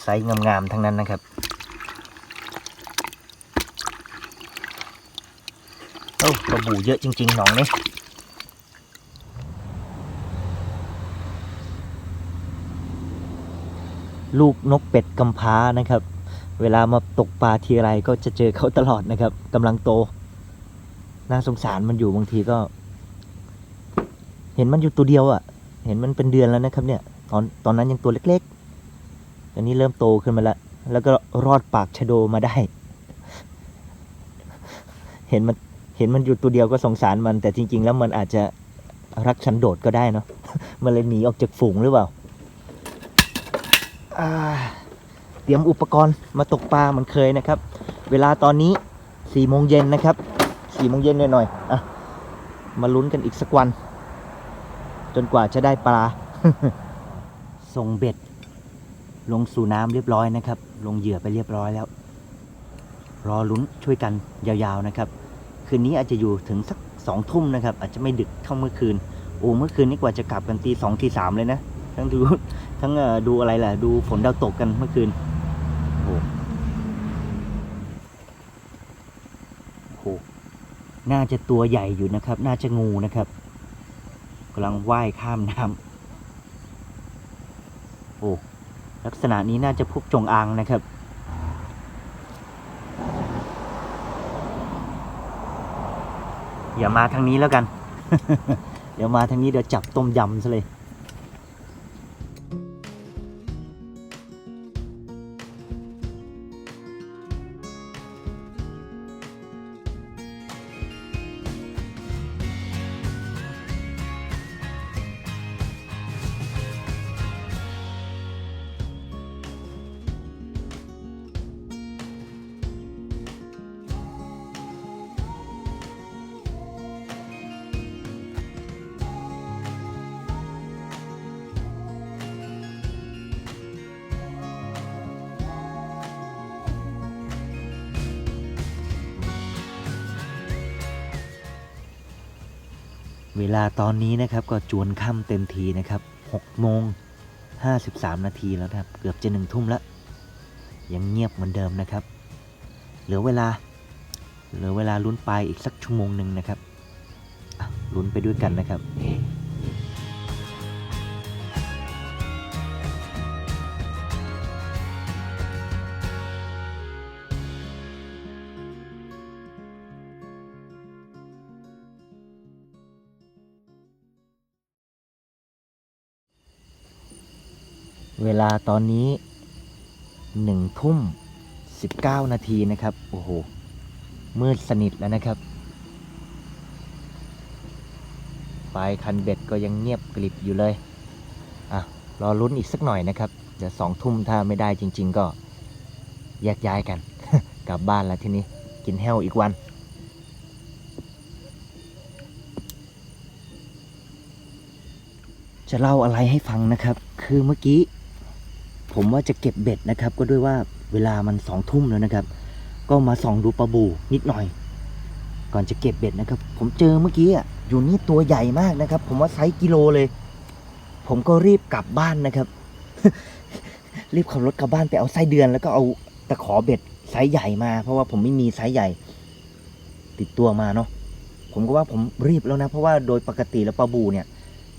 ไซส์งามๆทั้งนั้นนะครับโอ้ปลาบูเยอะจริง ๆ หนองนี่ลูกนกเป็ดกำพร้านะครับ เวลามาตกปลาทีไรก็จะเจอเขาตลอดนะครับกำลังโต น่าสงสารมันอยู่บางทีก็ เห็นมันอยู่ตัวเดียวอะ่ะ เห็นมันเป็นเดือนแล้วนะครับเนี่ย ตอนตอนนั้นยังตัวเล็ก ๆ อนนี้เริ่มโตขึ้นมาแล้วแล้วก็รอดปากชะโดมาได้ เห็นมันเห็นมันอยู่ตัวเดียวก็สงสารมัน แต่จริง ๆ แล้วมันอาจจะรักฉันโดดก็ได้เนาะมันเลยหนีออกจากฝูงหรือเปล่าอ่าเตรียมอุปกรณ์มาตกปลาเหมือนเคยนะครับ เวลาตอนนี้สี่โมงเย็นนะครับสี่โมงเย็นหน่อยๆอะมาลุ้นกันอีกสักวัน จนกว่าจะได้ปลา ส่งเบ็ด ลงสู่น้ำเรียบร้อยนะครับ ลงเหยื่อไปเรียบร้อยแล้ว รอลุ้นช่วยกันยาวๆนะครับ คืนนี้อาจจะอยู่ถึงสักสองทุ่มนะครับ อาจจะไม่ดึกเท่าเมื่อคืนโอ้เมื่อคืนนี้กว่าจะกลับกันตีสองตีสามเลยนะ ทั้งดูทั้งดูอะไรล่ะดูฝนดาวตกกันเมื่อคืนโอ้โหน่าจะตัวใหญ่อยู่นะครับ น่าจะงูนะครับกำลังว่ายข้ามน้ำโอ้ ลักษณะนี้น่าจะพวกจงอางนะครับ อย่ามาทางนี้แล้วกัน เดี๋ยวมาทางนี้เดี๋ยวจับต้มยำซะเลย เวลาตอนนี้นะครับก็จวนค่ำเต็มทีนะครับ6โมง53 นาทีแล้วครับ เกือบจะหนึ่งทุ่มแล้ว ยังเงียบเหมือนเดิมนะครับ เหลือเวลา เหลือเวลาลุ้นไปอีกสักชั่วโมงหนึ่งนะครับลุ้นไปด้วยกันนะครับ เวลาตอนนี้หนึ่งทุ่มสิบเก้านาทีนะครับ โอ้โห มืดสนิทแล้วนะครับปลายคันเบ็ดก็ยังเงียบกริบอยู่เลย อะ รอลุ้นอีกสักหน่อยนะครับ เดี๋ยวสองทุ่มถ้าไม่ได้จริง ๆ ก็แยกย้ายกัน กลับบ้านแล้วทีนี้ กินแห้วอีกวัน จะเล่าอะไรให้ฟังนะครับ คือเมื่อกี้ ผมว่าจะเก็บเบ็ดนะครับ ก็ด้วยว่าเวลามันสองทุ่มแล้วนะครับ ก็มาส่องดูปลาบูนิดหน่อย ก่อนจะเก็บเบ็ดนะครับ ผมเจอเมื่อกี้อะอยู่นี่ตัวใหญ่มากนะครับ ผมว่าไซส์กิโลเลย ผมก็รีบกลับบ้านนะครับ รีบขับรถกลับบ้านไปเอาไส้เดือนแล้วก็เอาตะขอเบ็ดไซส์ใหญ่มา เพราะว่าผมไม่มีไซส์ใหญ่ ติดตัวมาเนาะผมก็ว่าผมรีบแล้วนะ เพราะว่าโดยปกติแล้วปลาบูเนี่ย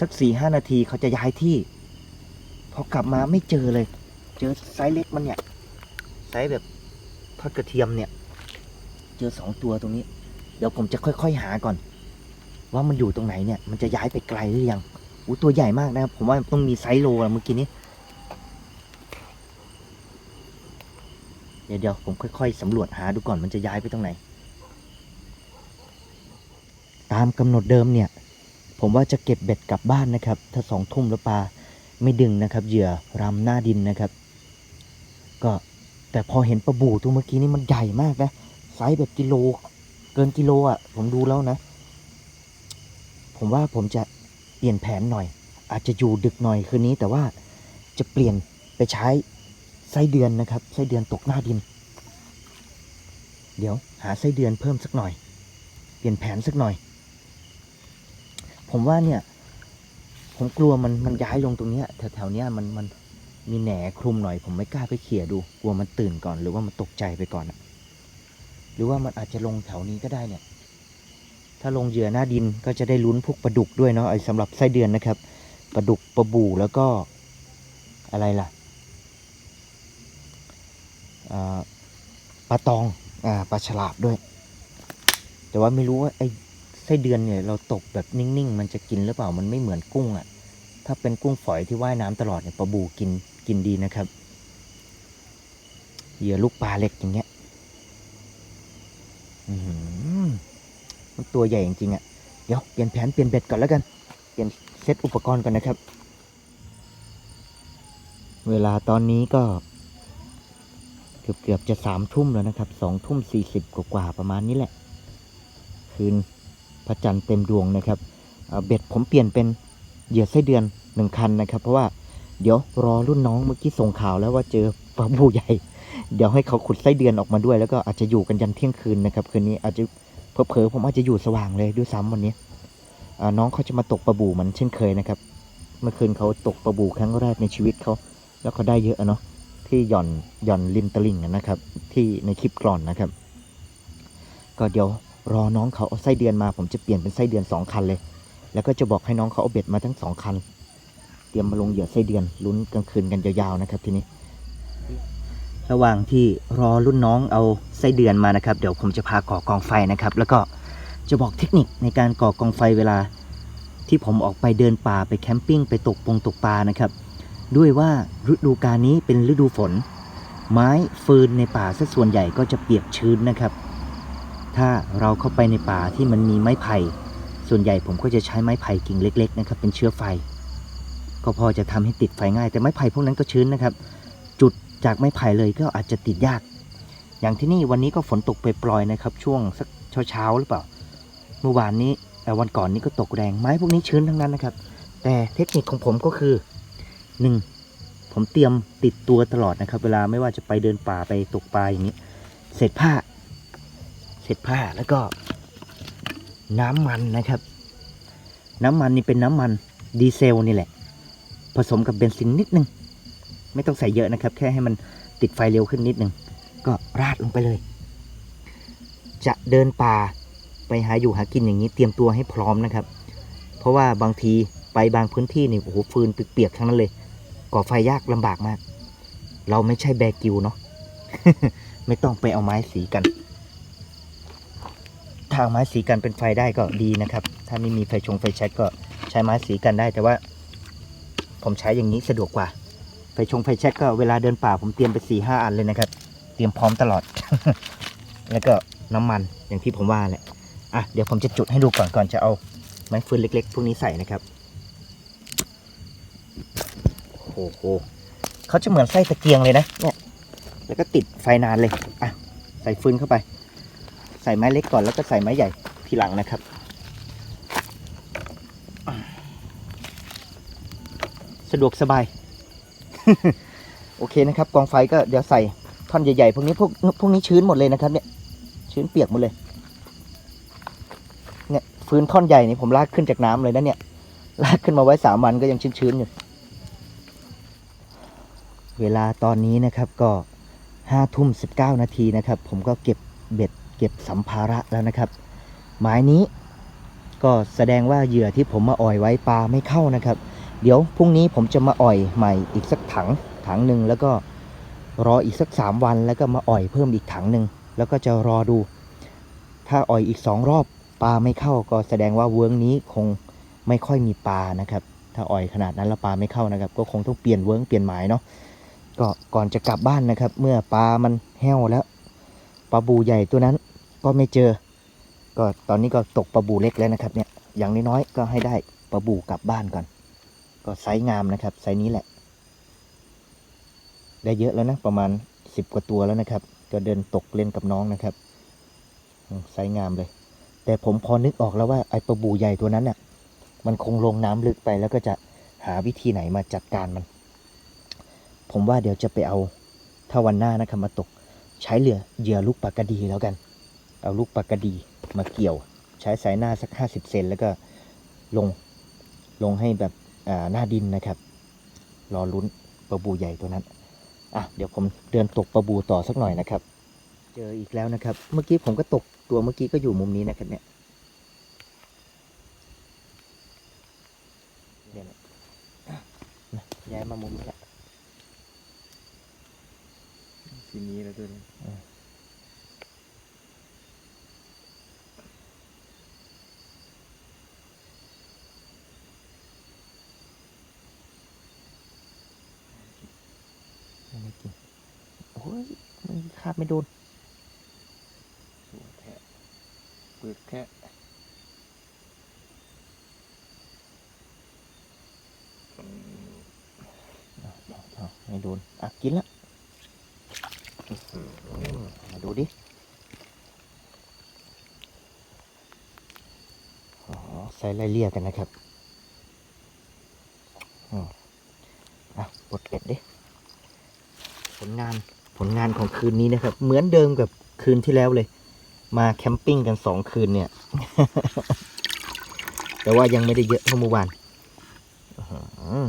สักสี่ห้านาทีเขาจะย้ายที่พอกลับมาไม่เจอเลย เจอไซส์เล็กมันเนี่ย ไซส์แบบทอดกระเทียมเนี่ย เจอสองตัวตรงนี้ เดี๋ยวผมจะค่อย ๆ หาก่อน ว่ามันอยู่ตรงไหนเนี่ย มันจะย้ายไปไกลหรือยังอู้ตัวใหญ่มากนะครับ ผมว่าต้องมีไซส์โลอะเมื่อกี้นี้ เดี๋ยวเดี๋ยวผมค่อย ๆสำรวจหาดูก่อนมันจะย้ายไปตรงไหน ตามกำหนดเดิมเนี่ย ผมว่าจะเก็บเบ็ดกลับบ้านนะครับ ถ้าสองทุ่มแล้วปลาไม่ดึงนะครับ เหยื่อรำหน้าดินนะครับ ก็แต่พอเห็นปลาบูตัวเมื่อกี้นี่มันใหญ่มากนะไซส์แบบกิโล เกินกิโลอะ ผมดูแล้วนะ ผมว่าผมจะเปลี่ยนแผนหน่อย อาจจะอยู่ดึกหน่อยคืนนี้ แต่ว่าจะเปลี่ยนไปใช้ไส้เดือนนะครับไส้เดือนตกหน้าดิน เดี๋ยวหาไส้เดือนเพิ่มสักหน่อย เปลี่ยนแผนสักหน่อย ผมว่าเนี่ย ผมกลัวมันมันย้ายลงตรงเนี้ยแถวๆเนี้ยมันมัน มีแหนคลุมหน่อย ผมไม่กล้าไปเขี่ยดูกลัวมันตื่นก่อน หรือว่ามันตกใจไปก่อนหรือว่ามันอาจจะลงแถวนี้ก็ได้เนี่ย ถ้าลงเหยื่อหน้าดินก็จะได้ลุ้นพวกปลาดุกด้วยเนาะไอ้สำหรับไส้เดือนนะครับปลาดุกปลาบูแล้วก็อะไรล่ะปลาตองอปลาฉลาดด้วย แต่ว่าไม่รู้ว่าไอ้ไส้เดือนเนี่ยเราตกแบบนิ่งๆ มันจะกินหรือเปล่ามันไม่เหมือนกุ้งอะ่ะ ถ้าเป็นกุ้งฝอยที่ว่ายน้ำตลอดเนี่ยปลาบูกินกินดีนะครับ เหยื่อลูกปลาเล็กอย่างเงี้ยมันตัวใหญ่จริงๆอะ่ะ เดี๋ยวเปลี่ยนแผนเปลี่ยนเบ็ดก่อนแล้วกัน เปลี่ยนเซตอุปกรณ์ก่อนนะครับ เวลาตอนนี้ก็ เกือบเกือบๆจะสามทุ่มแล้วนะครับ สองทุ่มสี่สิบกว่าประมาณนี้แหละ คืนพระจันทร์เต็มดวงนะครับเเบ็ดผมเปลี่ยนเป็น เหยื่อไส้เดือนหนึ่งคันนะครับ เพราะว่าเดี๋ยวรอรุ่นน้องเมื่อกี้ส่งข่าวแล้วว่าเจอปลาบูใหญ่ เดี๋ยวให้เขาขุดไส้เดือนออกมาด้วย แล้วก็อาจจะอยู่กันยันเที่ยงคืนนะครับคืนนี้อาจจะเผลอๆผมอาจจะอยู่สว่างเลยด้วยซ้ำวันนี้น้องเขาจะมาตกปลาบูเหมันเช่นเคยนะครับ เมื่อคืนเขาตกปลาบูครั้งแรกในชีวิตเขาแล้วเขาได้เยอะเนาะที่หย่อนหย่อนริมตลิ่งนะครับ ที่ในคลิปก่อนนะครับ ก็เดี๋ยวรอน้องเขาเอาไส้เดือนมา ผมจะเปลี่ยนเป็นไส้เดือนสองคันเลย แล้วก็จะบอกให้น้องเขาเอาเบ็ดมาทั้งสองคัน เตรียมมาลงเหยื่อไส้เดือนลุ้นกลางคืนกันยาวๆนะครับทีนี้ ระหว่างที่รอรุ่นน้องเอาไส้เดือนมานะครับ เดี๋ยวผมจะพาก่อกองไฟนะครับ แล้วก็จะบอกเทคนิคในการก่อกองไฟเวลา ที่ผมออกไปเดินป่าไปแคมปิ้งไปตกปงตกปลานะครับ ด้วยว่าฤดูกาลนี้เป็นฤดูฝน ไม้ฟืนในป่าซะส่วนใหญ่ก็จะเปียกชื้นนะครับ ถ้าเราเข้าไปในป่าที่มันมีไม้ไผ่ ส่วนใหญ่ผมก็จะใช้ไม้ไผ่กิ่งเล็ก ๆ นะครับ เป็นเชื้อไฟ ก็พอจะทำให้ติดไฟง่าย แต่ไม้ไผ่พวกนั้นก็ชื้นนะครับ จุดจากไม้ไผ่เลยก็อาจจะติดยาก อย่างที่นี่วันนี้ก็ฝนตกไปปลอยนะครับ ช่วงสักเช้าๆหรือเปล่า เมื่อวานนี้แต่วันก่อนนี้ก็ตกแรงไม้พวกนี้ชื้นทั้งนั้นนะครับ แต่เทคนิคของผมก็คือหนึ่งผมเตรียมติดตัวตลอดนะครับ เวลาไม่ว่าจะไปเดินป่าไปตกปลาอย่างนี้เศษผ้าเศษผ้าแล้วก็ น้ำมันนะครับ น้ำมันนี่เป็นน้ำมันดีเซลนี่แหละ ผสมกับเบนซินนิดนึง ไม่ต้องใส่เยอะนะครับ แค่ให้มันติดไฟเร็วขึ้นนิดนึง ก็ราดลงไปเลย จะเดินป่าไปหาอยู่หากินอย่างนี้เตรียมตัวให้พร้อมนะครับ เพราะว่าบางทีไปบางพื้นที่นี่โอ้โหฟืนเปียกๆทั้งนั้นเลย ก่อไฟยากลำบากมาก เราไม่ใช่แบกิวเนาะไม่ต้องไปเอาไม้สีกัน ถ้าไม้สีกันเป็นไฟได้ก็ดีนะครับ ถ้าไม่มีไฟชงไฟแช็กก็ใช้ไม้สีกันได้ แต่ว่า ผมใช้อย่างนี้สะดวกกว่า ไฟชงไฟแช็กก็เวลาเดินป่าผมเตรียมไปสี่ห้าอันเลยนะครับ เตรียมพร้อมตลอด แล้วก็น้ำมันอย่างที่ผมว่าแหละอะเดี๋ยวผมจะจุดให้ดูก่อนก่อนจะเอาไม้ฟืนเล็ก ๆ พวกนี้ใส่นะครับโอ้โหเขาจะเหมือนไส้ตะเกียงเลยนะเนี่ยแล้วก็ติดไฟนานเลยอะใส่ฟืนเข้าไป ใส่ไม้เล็กก่อนแล้วก็ใส่ไม้ใหญ่ทีหลังนะครับ สะดวกสบาย โอเคนะครับ กองไฟก็เดี๋ยวใส่ท่อนใหญ่ๆพวกนี้พวกพวกนี้ชื้นหมดเลยนะครับ เนี่ยชื้นเปียกหมดเลย เนี่ยฟืนท่อนใหญ่นี่ผมลากขึ้นจากน้ำเลยนะเนี่ยลากขึ้นมาไว้สามวันก็ยังชื้นๆอยู่เวลาตอนนี้นะครับก็ห้าทุ่มสิบเก้านาทีนะครับ ผมก็เก็บเบ็ด เก็บสัมภาระแล้วนะครับ หมายนี้ก็แสดงว่าเหยื่อที่ผมมาอ่อยไว้ปลาไม่เข้านะครับ เดี๋ยวพรุ่งนี้ผมจะมาอ่อยใหม่อีกสักถังถังหนึ่งแล้วก็รออีกสักสามวันแล้วก็มาอ่อยเพิ่มอีกถังหนึ่งแล้วก็จะรอดู ถ้าอ่อยอีกสองรอบปลาไม่เข้าก็แสดงว่าเวิ้งนี้คงไม่ค่อยมีปลานะครับ ถ้าอ่อยขนาดนั้นแล้วปลาไม่เข้านะครับ ก็คงต้องเปลี่ยนเวิ้งเปลี่ยนหมายเนาะก็ก่อนจะกลับบ้านนะครับ เมื่อปลามันแห้วแล้ว ปลาบูใหญ่ตัวนั้นก็ไม่เจอ ก็ตอนนี้ก็ตกปลาบูเล็กแล้วนะครับเนี่ย อย่างน้อยๆก็ให้ได้ปลาบูกลับบ้านก่อน ก็ไซส์งามนะครับไซส์นี้แหละ ได้เยอะแล้วนะประมาณสิบกว่าตัวแล้วนะครับ ก็เดินตกเล่นกับน้องนะครับไซส์งามเลย แต่ผมพอนึกออกแล้วว่าไอ้ปลาบูใหญ่ตัวนั้นน่ะ มันคงลงน้ำลึกไปแล้วก็จะหาวิธีไหนมาจัดการมัน ผมว่าเดี๋ยวจะไปเอาถ้าวันหน้านะครับมาตก ใช้เหลือเหยื่อลูกปากระดีแล้วกัน เอาลูกปากระดีมาเกี่ยว ใช้สายหน้าสักห้าสิบเซนแล้วก็ลงลงให้แบบหน้าดินนะครับ รอลุ้นปลาบูใหญ่ตัวนั้นอะเดี๋ยวผมเดินตกปลาบูต่อสักหน่อยนะครับ เจออีกแล้วนะครับ เมื่อกี้ผมก็ตกตัวเมื่อกี้ก็อยู่มุมนี้นะครับเนี่ยนะอะนะย้ายมามุมนี้ละ ทีนี้แล้วตัวนี้ ไม่กินโอ้ยมันคาบไม่โดนตัวแทะเปลือกแทะอ้าวไม่โดนอะกินละมา ดูดิอ๋อใส่ไล่เลี่ยกันนะครับอืมอะปลดเป็ดดิ ผลงานผลงานของคืนนี้นะครับ เหมือนเดิมกับคืนที่แล้วเลย มาแคมปิ้งกันสองคืนเนี่ย แต่ว่ายังไม่ได้เยอะเท่าเมื่อวานอื้อหือ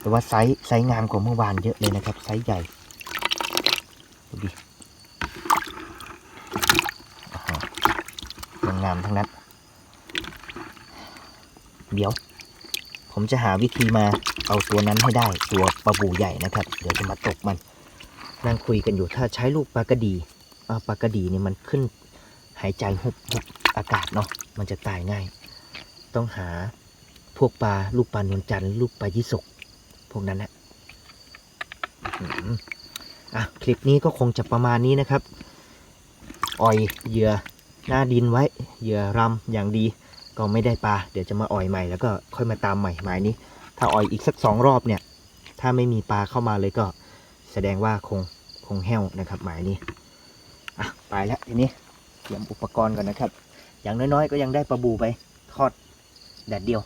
แต่ว่าไซส์ไซส์งามกว่าเมื่อวานเยอะเลยนะครับ ไซส์ใหญ่ดูดิอื้อหือ งามทั้งนั้น เดี๋ยว ผมจะหาวิธีมาเอาตัวนั้นให้ได้ตัวปลาบูใหญ่นะครับ เดี๋ยวจะมาตกมันนั่งคุยกันอยู่ถ้าใช้ลูกปลากระดีปลากระดีเนี่ยมันขึ้นหายใจหุบหุบอากาศเนาะมันจะตายง่าย ต้องหาพวกปลาลูกปลานวลจันทร์ลูกปลายี่สกพวกนั้นนะอื้อหืออะคลิปนี้ก็คงจะประมาณนี้นะครับอ่อยเหยื่อ หน้าดินไว้ เหยื่อรำอย่างดี ก็ไม่ได้ปลา เดี๋ยวจะมาอ่อยใหม่แล้วก็ค่อยมาตามใหม่หมายนี้ ถ้าอ่อยอีกสักสองรอบเนี่ย ถ้าไม่มีปลาเข้ามาเลยก็ แสดงว่าคงคงแห้วนะครับ หมายนี้ อะไปแล้วทีนี้เตรียมอุปกรณ์ก่อนนะครับ อย่างน้อยๆ ก็ยังได้ปลาบูไปทอดแดดเดียว